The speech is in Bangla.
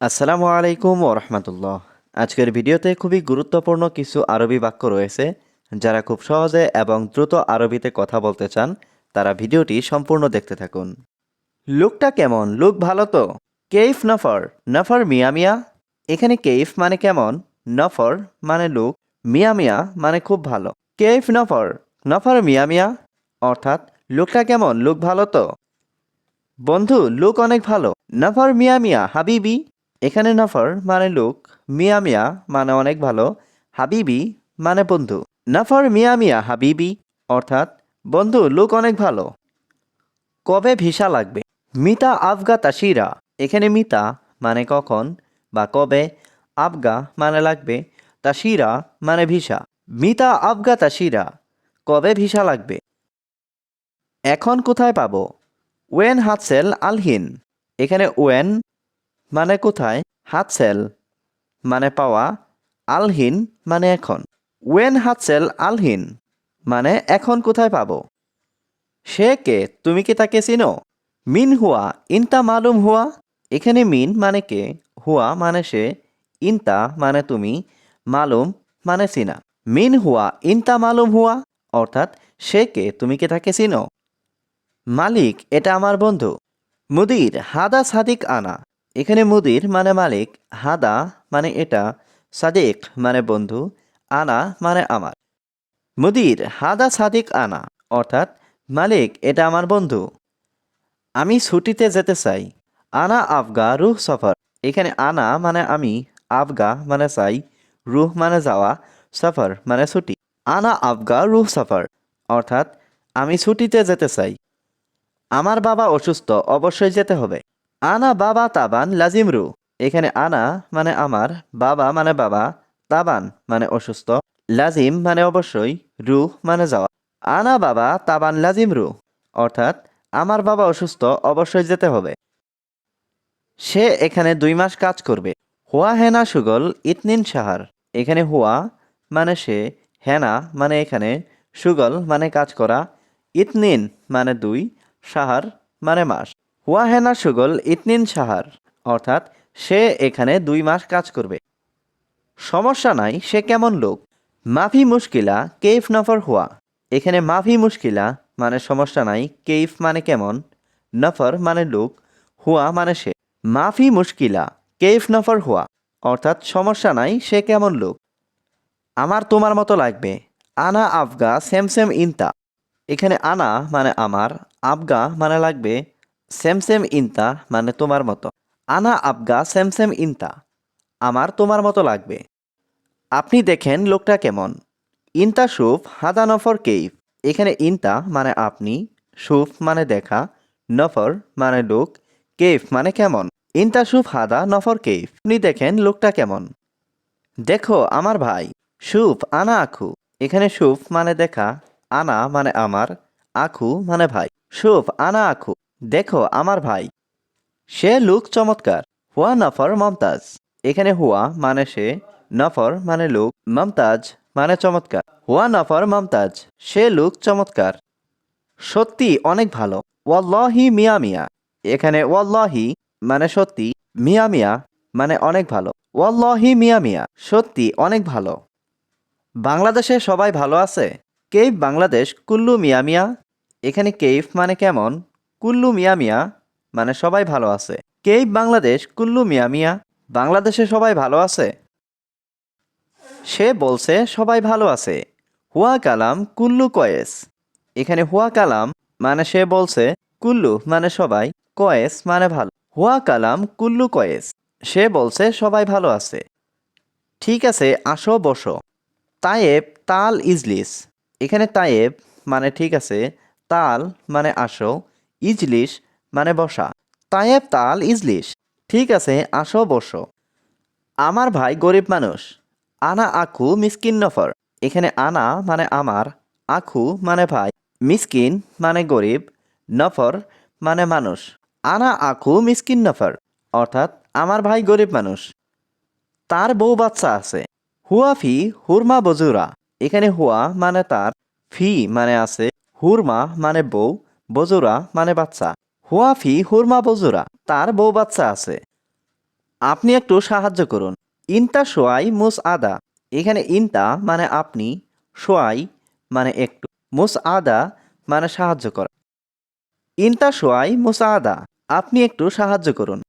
আসসালামু আলাইকুম ওরহমতুল্লাহ আজকের ভিডিওতে খুবই গুরুত্বপূর্ণ কিছু আরবি বাক্য রয়েছে, যারা খুব সহজে এবং দ্রুত আরবিতে কথা বলতে চান, তারা ভিডিওটি সম্পূর্ণ দেখতে থাকুন। লুকটা কেমন? লুক ভালো তো? কেইফ নফর? নফর মিয়া মিয়া? এখানে কেইফ মানে কেমন? নফর মানে লুক, মিয়া মিয়া মানে খুব ভালো। কেইফ নফর? নফর মিয়া মিয়া? অর্থাৎ, লুকটা কেমন? লুক ভালো তো? বন্ধু, লুক অনেক ভালো। নফর মিয়া মিয়া, হাবিবি? এখানে নফর মানে লোক, মিয়া মিয়া মানে অনেক ভালো, হাবিবি মানে বন্ধু। নফর, মিয়া মিয়া, হাবিবি অর্থাৎ বন্ধু, লোক অনেক ভালো। কবে ভিসা লাগবে? মিতা আফগা তাসিরা এখানে মিতা মানে কখন বা কবে, আফগা মানে লাগবে তাসিরা মানে ভিসা। মিতা আফগা তাসিরা কবে ভিসা লাগবে? এখন কোথায় পাবো? ওয়েন হাতসেল আলহিন। এখানে ওয়েন মানে কোথায়? হাতসেল মানে পাওয়া, আলহিন মানে এখন। ওয়েন হাতসেল আলহিন মানে এখন কোথায় পাবো? সে কে? তুমি কি তাকে চিনো? মিন হুয়া, ইনতা মালুম হুয়া? এখানে মিন মানে কে? হুয়া মানে সে, ইনতা মানে তুমি, মালুম মানে চিনা মিন হুয়া, ইনতা মালুম হুয়া? অর্থাৎ সে কে? তুমি কি তাকে চিনো? মালিক, এটা আমার বন্ধু। মুদির, হাদা সাদিক আনা। এখানে মুদির মানে মালিক, হাদা মানে এটা, সাদিক মানে বন্ধু, আনা মানে আমার। মুদির, হাদা সাদিক, আনা, অর্থাৎ মালিক, এটা আমার বন্ধু। আমি ছুটিতে যেতে চাই। আনা, আফগা, রুহ, সফর। এখানে আনা মানে আমি, আফগা মানে চাই, রুহ মানে যাওয়া, সফর মানে ছুটি। আনা, আফগা, রুহ, সফর, অর্থাৎ আমি ছুটিতে যেতে চাই। আমার বাবা অসুস্থ, অবশ্যই যেতে হবে। আনা বাবা তাবান লাজিমরু। এখানে আনা মানে আমার, বাবা মানে বাবা, তাবান মানে অসুস্থ, লাজিম মানে অবশ্যই, রুহ মানে যাওয়া। আনা বাবা তাবান লাজিমরু, অর্থাৎ আমার বাবা অসুস্থ, অবশ্যই যেতে হবে। সে এখানে দুই মাস কাজ করবে। হুয়া হেনা সুগল ইতনিন সাহার। এখানে হুয়া মানে সে, হেনা মানে এখানে, সুগল মানে কাজ করা, ইতনিন মানে দুই, সাহার মানে মাস। হুয়া হেনা সুগল ইতনিন সাহার। অর্থাৎ সে এখানে দুই মাস কাজ করবে। সমস্যা নাই, সে কেমন লোক। মাফি মুশকিলা, কেইফ নফর হুয়া। এখানে মাফি মুশকিলা মানে সমস্যা নাই, কেইফ মানে কেমন, নফর মানে লোক, হুয়া মানে সে। মাফি মুশকিলা, কেইফ নফর হুয়া। অর্থাৎ সমস্যা নাই, সে কেমন লোক। আমার তোমার মতো লাগবে। আনা, আফগা, সেম সেম, ইনতা। এখানে আনা মানে আমার আবগা মানে লাগবে সেম সেম ইনতা মানে তোমার মতো। আনা আবগা সেম সেম ইনতা, আমার তোমার মতো লাগবে। আপনি দেখেন লোকটা কেমন। ইনতা সুফ হাদা নফর কেইফ। এখানে ইনতা মানে আপনি সুফ মানে দেখা, নফর মানে লোক, কেইফ মানে কেমন। ইনতা সুফ হাদা নফর কেইফ। আপনি দেখেন লোকটা কেমন। দেখো আমার ভাই সুফ আনা আখু। এখানে সুফ মানে দেখা, আনা মানে আমার, আখু মানে ভাই। সুফ আনা আখু। দেখো, আমার ভাই। সে লুক চমৎকার। হুয়া নফর মমতাজ। এখানে হুয়া মানে সে, নফর মানে লুক, মমতাজ মানে চমৎকার। হুয়া নফর মমতাজ, সে লুক চমৎকার। সত্যি অনেক ভালো। ওয়াল্লাহি মিয়া মিয়া। এখানে ওয়াল্লাহি মানে সত্যি, মিয়া মিয়া মানে অনেক ভালো। ওয়াল্লাহি মিয়া মিয়া, সত্যি অনেক ভালো। বাংলাদেশে সবাই ভালো আছে? কেইফ বাংলাদেশ কুল্লু মিয়া মিয়া? এখানে কেইফ মানে কেমন? কুল্লু মিয়া মিয়া মানে সবাই ভালো আছে। কেইফ বাংলাদেশ কুল্লু মিয়া মিয়া? বাংলাদেশে সবাই ভালো আছে? সে বলছে, সবাই ভালো আছে। হুয়া কালাম কুল্লু কয়েস। এখানে হুয়া কালাম মানে সে বলছে, কুল্লু মানে সবাই, কয়েস মানে ভালো। হুয়া কালাম কুল্লু কয়েস। সে বলছে, সবাই ভালো আছে। ঠিক আছে, আসো, বসো। তায়েব তাল ইজলিস। এখানে তায়েব মানে ঠিক আছে, তাল মানে আসো। ইজলিস মানে বসা। তায়েব তাল ইজলিস ঠিক আছে, আসো, বসো। আমার ভাই গরিব মানুষ। আনা আখু মিসকিন নফর। এখানে আনা মানে আমার আখু মানে ভাই। মিসকিন মানে গরিব, নফর মানে মানুষ। আনা আখু মিসকিন নফর, অর্থাৎ আমার ভাই গরিব মানুষ। তার বউ বাচ্চা আছে। হুয়া ফি হুরমা বজুরা। এখানে হুয়া মানে তার, ফি মানে আছে, হুরমা মানে বউ বজুরা মানে বাচ্চা। হুয়াফি হুরমা বজুরা, তার বউ বাচ্চা আছে। আপনি একটু সাহায্য করুন। ইনতা সোয়াই মুস আদা। এখানে ইনতা মানে আপনি, সোয়াই মানে একটু। মুস আদা মানে সাহায্য করা। ইনতা সোয়াই মুস আদা। আপনি একটু সাহায্য করুন।